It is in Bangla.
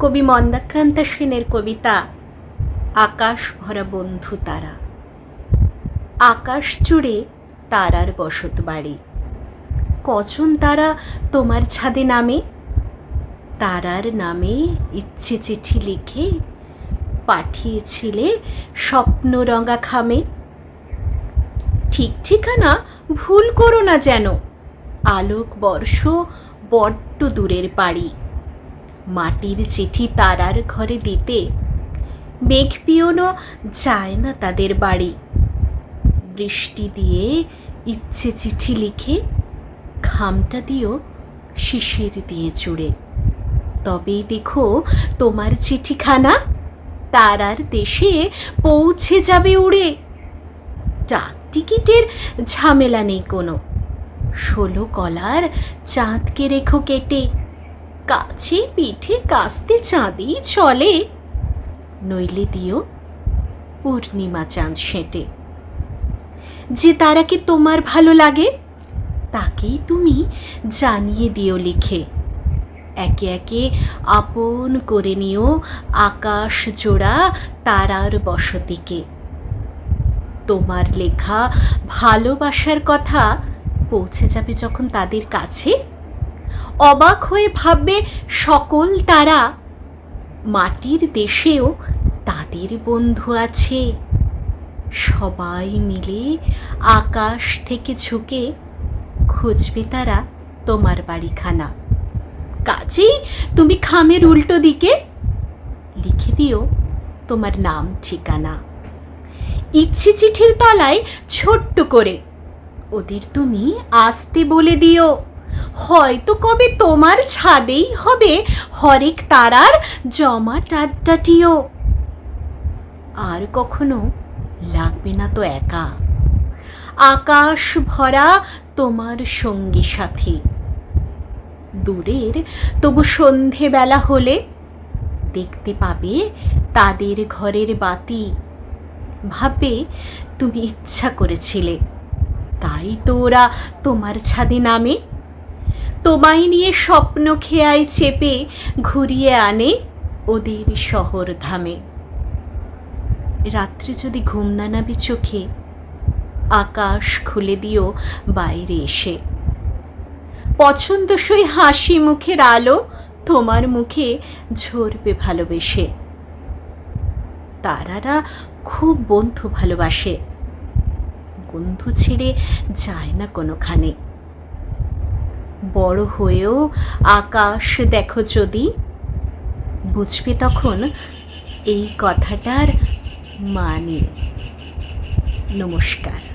কবি মন্দাক্রান্তা সেনের কবিতা, আকাশ ভরা বন্ধু তারা। আকাশ জুড়ে তারার বসত বাড়ি। কজন তারা তোমার ছাদে নামে? তারার নামে ইচ্ছে চিঠি লিখে পাঠিয়েছিলে স্বপ্ন রঙা খামে। ঠিক ঠিকানা ভুল করো না যেন, আলোক বর্ষ বড্ড দূরের বাড়ি। মাটির চিঠি তারার ঘরে দিতে। মেঘ পিওনো যায় না তাদের বাড়ি। বৃষ্টি দিয়ে ইচ্ছে চিঠি লিখে খামটা দিও শিশির দিয়ে চুড়ে। তবেই দেখো তোমার চিঠিখানা। তারার দেশে পৌঁছে যাবে উড়ে। ডাক টিকিটের ঝামেলা নেই কোনো। ষোলো কলার চাঁদকে রেখো কেটে। কাছে পিঠে কাস্তে চাঁদই চলে। নইলে দিও পূর্ণিমা চাঁদ সেঁটে। যে তারাকে তোমার ভালো লাগে, তাকেই তুমি জানিয়ে দিও লিখে। একে একে আপন করে নিও আকাশ জোড়া তারার বসতিকে। তোমার লেখা ভালোবাসার কথা পৌঁছে যাবে যখন তাদের কাছে। অবাক হয়ে ভাববে, সকল তারা মাটির দেশেও তাদের বন্ধু আছে। সবাই মিলে আকাশ থেকে ঝুঁকে খুঁজবে তারা তোমার বাড়িখানা। কাজেই তুমি খামের উল্টো দিকে লিখে দিও তোমার নাম, ঠিকানা। ইচ্ছে চিঠির তলায় ছোট্ট করে ওদের তুমি আসতে বলে দিও। হয়তো কবে তোমার ছাদেই হবে হরেক তারার জমা টাড্ডাটিও আর কখনো লাগবে না তো একা। আকাশ ভরা তোমার সঙ্গী সাথী। দূরের তবু সন্ধেবেলা হলে দেখতে পাবে তাদের ঘরের বাতি। ভাবে তুমি ইচ্ছা করেছিলে। তাই তো ওরা তোমার ছাদে নামে তোমায় নিয়ে স্বপ্ন খেয়ায় চেপে ঘুরিয়ে আনে ওদের শহর ধামে। রাত্রে যদি ঘুম না নাবি চোখে, আকাশ খুলে দিও বাইরে এসে। পছন্দসই হাসি মুখের আলো তোমার মুখে ঝরবে ভালোবেসে। তারারা খুব বন্ধু ভালোবাসে। বন্ধু ছেড়ে যায় না কোনোখানে। বড় হয়েও আকাশ দেখো যদি। বুঝবে তখন এই কথাটার মানে। নমস্কার।